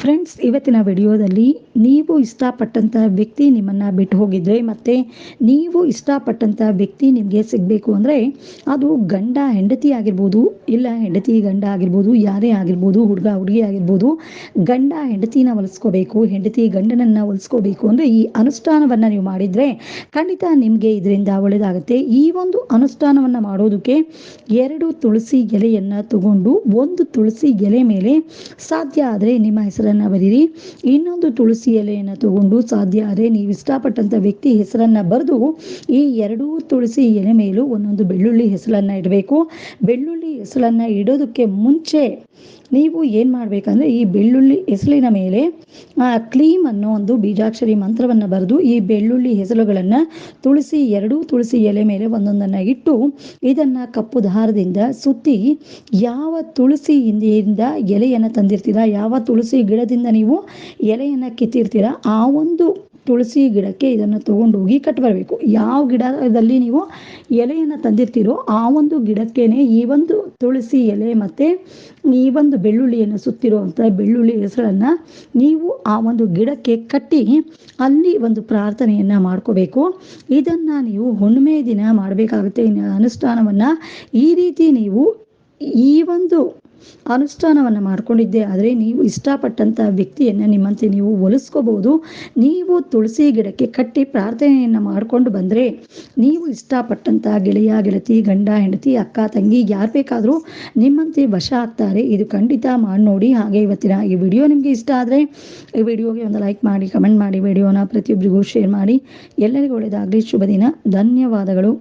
Friends ಇವತ್ತಿನ ವಿಡಿಯೋದಲ್ಲಿ ನೀವು ಇಷ್ಟಪಟ್ಟಂಥ ವ್ಯಕ್ತಿ ನಿಮ್ಮನ್ನು ಬಿಟ್ಟು ಹೋಗಿದ್ರೆ ಮತ್ತು ನೀವು ಇಷ್ಟಪಟ್ಟಂಥ ವ್ಯಕ್ತಿ ನಿಮಗೆ ಸಿಗಬೇಕು ಅಂದರೆ ಅದು ಗಂಡ, ಹೆಂಡತಿ ಆಗಿರ್ಬೋದು, ಇಲ್ಲ ಹೆಂಡತಿ, ಗಂಡ ಆಗಿರ್ಬೋದು, ಯಾರೇ ಆಗಿರ್ಬೋದು, ಹುಡುಗ, ಹುಡುಗಿ ಆಗಿರ್ಬೋದು, ಗಂಡ, ಹೆಂಡತಿನ ಒಲಿಸ್ಕೋಬೇಕು ಹೆಂಡತಿ, ಗಂಡನನ್ನು ಒಲಿಸ್ಕೋಬೇಕು ಅಂದರೆ ಈ ಅನುಷ್ಠಾನವನ್ನು ನೀವು ಮಾಡಿದರೆ ಖಂಡಿತ ನಿಮಗೆ ಇದರಿಂದ ಒಳ್ಳೆಯದಾಗುತ್ತೆ ಈ ಒಂದು ಅನುಷ್ಠಾನವನ್ನು ಮಾಡೋದಕ್ಕೆ ಎರಡು ತುಳಸಿ ಎಲೆಯನ್ನು ತಗೊಂಡು ಒಂದು ತುಳಸಿ ಎಲೆ ಮೇಲೆ ಸಾಧ್ಯ ಆದರೆ ನಿಮ್ಮ ಹೆಸರನ್ನು ಬರೀರಿ ಇನ್ನೊಂದು ತುಳಸಿ ಎಲೆಯನ್ನು ತಗೊಂಡು ಸಾಧ್ಯ ಆದರೆ ನೀವು ಇಷ್ಟಪಟ್ಟಂತ ವ್ಯಕ್ತಿ ಹೆಸರನ್ನ ಬರೆದು ಈ ಎರಡೂ ತುಳಸಿ ಎಲೆ ಮೇಲೂ ಒಂದೊಂದು ಬೆಳ್ಳುಳ್ಳಿ ಹೆಸರನ್ನ ಇಡಬೇಕು. ಬೆಳ್ಳುಳ್ಳಿ ಹೆಸರನ್ನ ಇಡೋದಕ್ಕೆ ಮುಂಚೆ ನೀವು ಏನು ಮಾಡಬೇಕಂದ್ರೆ ಈ ಬೆಳ್ಳುಳ್ಳಿ ಹೆಸಲಿನ ಮೇಲೆ ಕ್ಲೀಮ್ ಅನ್ನೋ ಒಂದು ಬೀಜಾಕ್ಷರಿ ಮಂತ್ರವನ್ನು ಬರೆದು ಈ ಬೆಳ್ಳುಳ್ಳಿ ಹೆಸರುಗಳನ್ನು ತುಳಸಿ ಎರಡೂ ತುಳಸಿ ಎಲೆ ಮೇಲೆ ಒಂದೊಂದನ್ನು ಇಟ್ಟು ಇದನ್ನು ಕಪ್ಪು ದಾರದಿಂದ ಸುತ್ತಿ ಯಾವ ತುಳಸಿ ಹಿಂದಿಯಿಂದ ಎಲೆಯನ್ನು ತಂದಿರ್ತೀರಾ, ಯಾವ ತುಳಸಿ ಗಿಡದಿಂದ ನೀವು ಎಲೆಯನ್ನು ಕಿತ್ತಿರ್ತೀರಾ, ಆ ಒಂದು ತುಳಸಿ ಗಿಡಕ್ಕೆ ಇದನ್ನು ಕಟ್ ಬರಬೇಕು ಯಾವ ಗಿಡದಲ್ಲಿ ನೀವು ಎಲೆಯನ್ನು ತಂದಿರ್ತೀರೋ ಆ ಒಂದು ಗಿಡಕ್ಕೇನೆ ಈ ಒಂದು ತುಳಸಿ ಎಲೆ ಮತ್ತು ಈ ಒಂದು ಬೆಳ್ಳುಳ್ಳಿಯನ್ನು ಸುತ್ತಿರುವಂಥ ಬೆಳ್ಳುಳ್ಳಿ ಹೆಸರನ್ನು ನೀವು ಆ ಒಂದು ಗಿಡಕ್ಕೆ ಕಟ್ಟಿ ಅಲ್ಲಿ ಒಂದು ಪ್ರಾರ್ಥನೆಯನ್ನು ಮಾಡ್ಕೋಬೇಕು. ಇದನ್ನು ನೀವು ಹುಣ್ಣಿಮೆ ದಿನ ಮಾಡಬೇಕಾಗುತ್ತೆ. ಅನುಷ್ಠಾನವನ್ನು ಈ ರೀತಿ ನೀವು ಈ ಒಂದು ಅನುಷ್ಠಾನವನ್ನು ಮಾಡ್ಕೊಂಡಿದ್ದೆ. ಆದರೆ ನೀವು ಇಷ್ಟಪಟ್ಟಂಥ ವ್ಯಕ್ತಿಯನ್ನು ನಿಮ್ಮಂತೆ ನೀವು ಒಲಿಸ್ಕೋಬಹುದು. ನೀವು ತುಳಸಿ ಗಿಡಕ್ಕೆ ಕಟ್ಟಿ ಪ್ರಾರ್ಥನೆಯನ್ನು ಮಾಡಿಕೊಂಡು ಬಂದರೆ ನೀವು ಇಷ್ಟಪಟ್ಟಂಥ ಗೆಳೆಯ, ಗೆಳತಿ, ಗಂಡ, ಹೆಂಡತಿ, ಅಕ್ಕ, ತಂಗಿ ಯಾರು ಬೇಕಾದರೂ ನಿಮ್ಮಂತೆ ವಶ ಆಗ್ತಾರೆ. ಇದು ಖಂಡಿತ ಮಾಡಿ ನೋಡಿ. ಹಾಗೆ ಇವತ್ತಿನ ಈ ವಿಡಿಯೋ ನಿಮಗೆ ಇಷ್ಟ ಆದರೆ ಈ ವಿಡಿಯೋಗೆ ಒಂದು ಲೈಕ್ ಮಾಡಿ, ಕಮೆಂಟ್ ಮಾಡಿ, ವಿಡಿಯೋನ ಪ್ರತಿಯೊಬ್ಬರಿಗೂ ಶೇರ್ ಮಾಡಿ. ಎಲ್ಲರಿಗೂ ಒಳ್ಳೆಯದಾಗಲಿ ಶುಭ ದಿನ ಧನ್ಯವಾದಗಳು.